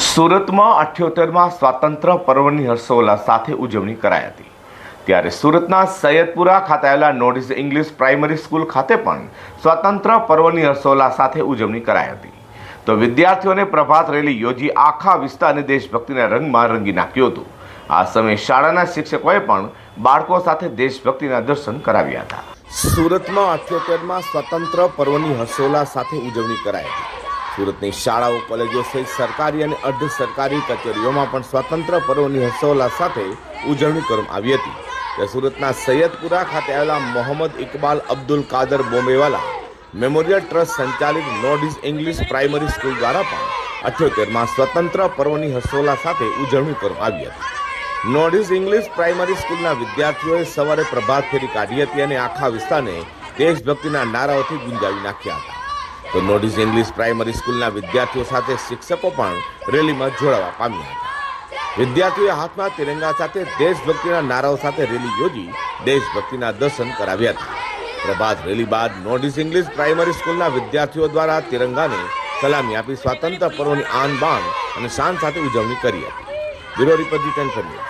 સુરતમાં અઠ્યોતેરમાં સ્વાતંત્ર્ય પર્વની હર્ષોલ્લાસ સાથે ઉજવણી કરાઈ હતી. ત્યારે સુરતના સૈયદપુરા ખાતે આવેલા નોર્થ ઇંગ્લિશ પ્રાઇમરી સ્કૂલ ખાતે પણ સ્વાતંત્ર્ય પર્વની હર્ષોલ્લાસ સાથે ઉજવણી કરાઈ હતી. તો વિદ્યાર્થીઓને પ્રભાત રેલી યોજી આખા વિસ્તારને દેશભક્તિના રંગમાં રંગી નાખ્યું હતું. આ સમયે શાળાના શિક્ષકોએ પણ બાળકો સાથે દેશભક્તિના દર્શન કરાવ્યા હતા. સુરતમાં અઠ્યોતેરમાં સ્વતંત્ર પર્વની હર્ષોલ્લાસ સાથે ઉજવણી કરાઈ હતી. સુરતની શાળાઓ, કોલેજો સહિત સરકારી અને અર્ધ સરકારી કચેરીઓમાં પણ સ્વતંત્ર પર્વની હર્ષોલ્લાસ સાથે ઉજવણી કરવામાં આવી હતી. ત્યારે સુરતના સૈયદપુરા ખાતે આવેલા મોહમ્મદ ઇકબાલ અબ્દુલ કાદર બોમ્બેવાલા મેમોરિયલ ટ્રસ્ટ સંચાલિત નોર્ડિસ ઇંગ્લિશ પ્રાઇમરી સ્કૂલ દ્વારા પણ અઠ્યોતેરમાં સ્વતંત્ર પર્વની હર્ષોલ્લાસ સાથે ઉજવણી કરવામાં આવી હતી. નોર્ડિસ ઇંગ્લિશ પ્રાઇમરી સ્કૂલના વિદ્યાર્થીઓએ સવારે પ્રભાત ફેરી કાઢી હતી અને આખા વિસ્તારને દેશભક્તિના નારાઓથી ગુંજાવી નાખ્યા હતા. તો નોર્ડિસ ઇંગ્લિશ પ્રાઇમરી સ્કૂલના વિદ્યાર્થીઓ સાથે શિક્ષકો પણ રેલીમાં જોડાવા પામ્યા હતા. વિદ્યાર્થીઓએ હાથમાં તિરંગા સાથે દેશભક્તિના નારાઓ સાથે રેલી યોજી દેશભક્તિના દર્શન કરાવ્યા હતા. પ્રભાત રેલી બાદ નોર્ડિસ ઇંગ્લિશ પ્રાઇમરી સ્કૂલના વિદ્યાર્થીઓ દ્વારા તિરંગાને સલામી આપી સ્વાતંત્ર્ય પર્વની આન બાન અને શાન સાથે ઉજવણી કરી હતી. બ્યુરો રિપોર્ટ જી ટેન ફરી